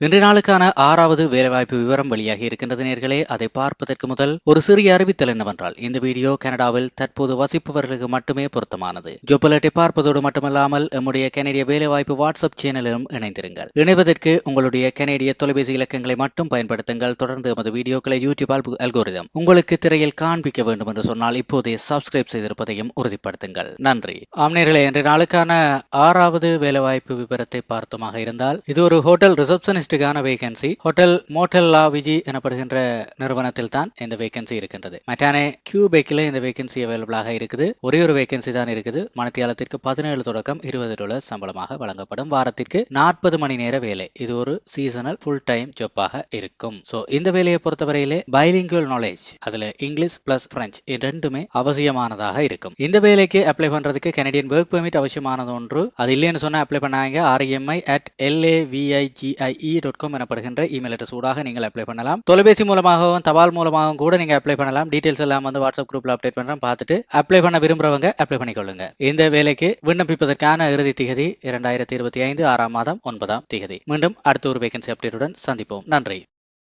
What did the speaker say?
இன்றைய நாளுக்கான ஆறாவது வேலைவாய்ப்பு விவரம் வெளியாகி இருக்கின்றது நேர்களே. அதை பார்ப்பதற்கு முதல் ஒரு சிறிய அறிவித்தல் என்னவென்றால் இந்த வீடியோ கனடாவில் தற்போது வசிப்பவர்களுக்கு மட்டுமே பொருத்தமானது. ஜொப்பலட்டை பார்ப்பதோடு மட்டுமல்லாமல் நம்முடைய கனடிய வேலைவாய்ப்பு வாட்ஸ்அப் சேனலிலும் இணைந்திருங்கள். இணைவதற்கு உங்களுடைய கனடிய தொலைபேசி இலக்கங்களை மட்டும் பயன்படுத்துங்கள். தொடர்ந்து எமது வீடியோக்களை யூடியூப் அல்கோரிதம் உங்களுக்கு திரையில் காண்பிக்க வேண்டும் என்று சொன்னால் இப்போதே சப்ஸ்கிரைப் செய்திருப்பதையும் உறுதிப்படுத்துங்கள். நன்றி. ஆம் நேர்களே இன்றைய நாளுக்கான ஆறாவது வேலைவாய்ப்பு விவரத்தை பார்த்தமாக இருந்தால் இது ஒரு ஹோட்டல் ரிசப்ஷனிஸ்ட் ரிசப்ஷனிஸ்டுக்கான வேகன்சி ஹோட்டல் மோட்டல்லா விஜி எனப்படுகின்ற நிறுவனத்தில் தான் இந்த வேகன்சி இருக்கின்றது. மெட்டானே கியூபேக்கில் இந்த வேகன்சி அவைலபிளாக இருக்குது. ஒரே ஒரு வேகன்சி தான் இருக்குது. மணித்தியாலத்திற்கு பதினேழு தொடக்கம் இருபது டாலர் சம்பளமாக வழங்கப்படும் வாரத்திற்கு நாற்பது மணி நேர வேலை. இது ஒரு சீசனல் ஃபுல் டைம் ஜப்பாக இருக்கும். ஸோ இந்த வேலையை பொறுத்தவரையிலே பைலிங்குவல் நாலேஜ் அதுல இங்கிலீஷ் பிளஸ் பிரெஞ்சு இது ரெண்டுமே அவசியமானதாக இருக்கும். இந்த வேலைக்கு அப்ளை பண்றதுக்கு கனடியன் ஒர்க் பெர்மிட் அவசியமானது ஒன்று. அது இல்லைன்னு சொன்னா அப்ளை பண்ணாங்க RMI at LAVIGIE dot com எனப்படுகின்ற இமெயில் அட்ரஸ் ஊடாக நீங்கள் அப்ளை பண்ணலாம். தொலைபேசி மூலமாகவும் தபால் மூலமாகவும் கூட நீங்க அப்ளை பண்ணலாம். டீடைல்ஸ் எல்லாம் வந்து வாட்ஸ்அப் குரூப்ல அப்டேட் பண்றேன். பார்த்துட்டு அப்ளை பண்ண விரும்புறவங்க அப்ளை பண்ணிக்கொள்ளுங்க. இந்த வேலைக்கு விண்ணப்பிப்பதற்கான இறுதி திகதி இரண்டாயிரத்தி இருபத்தி ஐந்து ஆறாம் மாதம் ஒன்பதாம் திகதி. மீண்டும் அடுத்த ஒரு வேகன்சி அப்டேட்டுடன் சந்திப்போம். நன்றி.